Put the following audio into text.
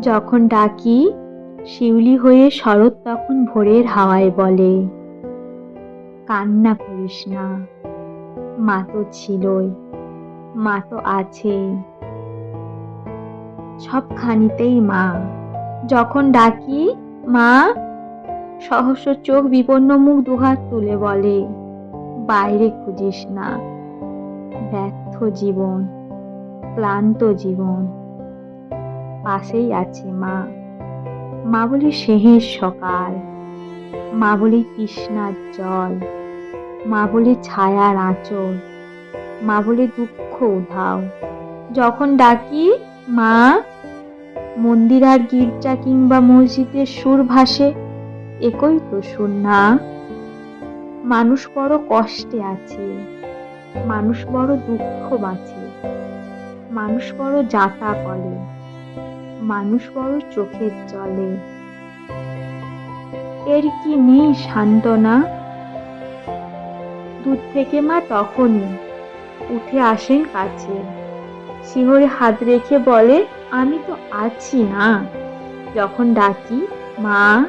যখন ডাকি, শিউলি হয়ে শরৎ তখন ভোরের হাওয়ায় বলে, কান্না করিস না, মা তো ছিলই, মা তো আছেই সবখানিতেই মা। যখন ডাকি, মা সহস্র চোখ বিপন্ন মুখ দুহাত তুলে বলে, বাইরে খুঁজিস না। ব্যর্থ জীবন, ক্লান্ত জীবন। পাশেই আছে মা। মা বলি সেহের সকাল। মা বলি কৃষ্ণার জল। মা বলি ছায়ার আঁচল। মা বলি দুঃখ উধাও। যখন ডাকি, মা, মন্দির আর গির্জা কিংবা মসজিদের সুর ভাসে। একই তো সুর, না? মানুষ বড় কষ্টে আছে। মানুষ বড় দুঃখ বাঁচে। মানুষ বড় যাতা করে মানুষ বড় চোখের জলে। এর কি নেই সান্ত্বনা? দূর থেকে মা তখনই উঠে আসেন কাছে। শিহরে হাত রেখে বলে, আমি তো আছি না। যখন ডাকি, মা